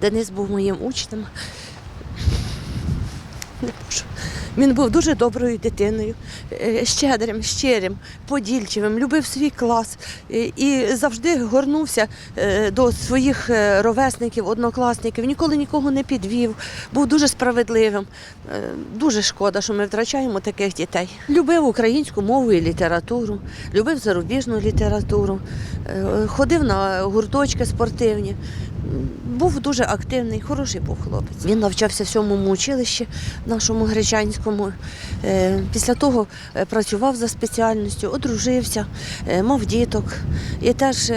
Денис був моїм учнем. Не можу. Він був дуже доброю дитиною, е, щедрим, щирим, подільчивим, любив свій клас е, і завжди горнувся е, до своїх ровесників, однокласників, ніколи нікого не підвів, був дуже справедливим. Дуже шкода, що ми втрачаємо таких дітей. Любив українську мову і літературу, любив зарубіжну літературу, ходив на гурточки спортивні. Був дуже активний, хороший був хлопець. Він навчався в сьомому училищі нашому гречанському. Е, Після того е, працював за спеціальністю, одружився, е, мав діток. І теж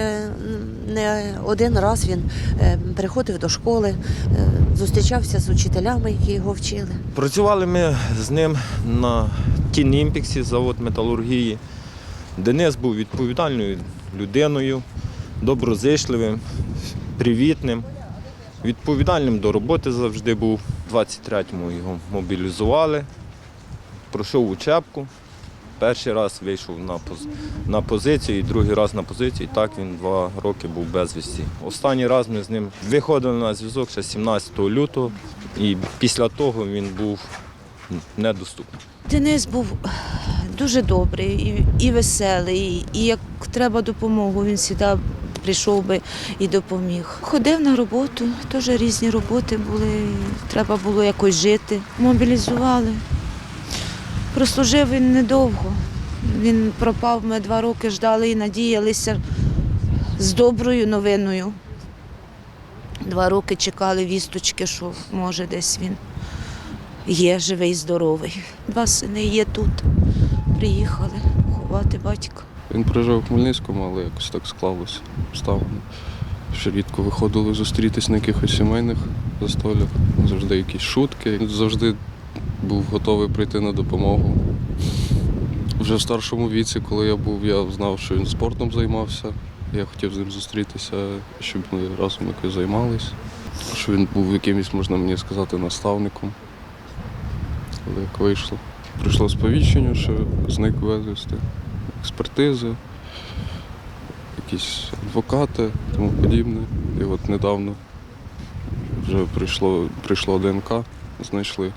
не один раз він приходив до школи, зустрічався з учителями, які його вчили. Працювали ми з ним на Тінімпіксі, завод металургії. Денис був відповідальною людиною, доброзичливим, привітним, відповідальним до роботи завжди був. У 23-му його мобілізували, пройшов учебку. Перший раз вийшов на, поз... на позицію і другий раз на позицію. І так він два роки був безвісті. Останній раз ми з ним виходили на зв'язок ще 17 лютого, і після того він був недоступний. Денис був дуже добрий і, веселий, і як треба допомогу, він завжди прийшов би і допоміг. Ходив на роботу, теж різні роботи були, треба було якось жити. Мобілізували. Прослужив він недовго. Він пропав, ми два роки ждали і надіялися з доброю новиною. Два роки чекали вісточки, що може десь він є живий, здоровий. Два сини є тут. Приїхали ховати батька. Він прожив у Хмельницькому, але якось так склалося обставини. Що рідко виходили зустрітись на якихось сімейних застолях, завжди якісь шутки. Він завжди був готовий прийти на допомогу. Вже в старшому віці, коли я був, я знав, що він спортом займався. Я хотів з ним зустрітися, щоб ми разом якось займалися. Що він був якимось, можна мені сказати, наставником. Але як вийшло. Прийшло сповіщення, що зник безвісти, експертизи, якісь адвокати тому подібне. І от недавно вже прийшло, прийшло ДНК, знайшли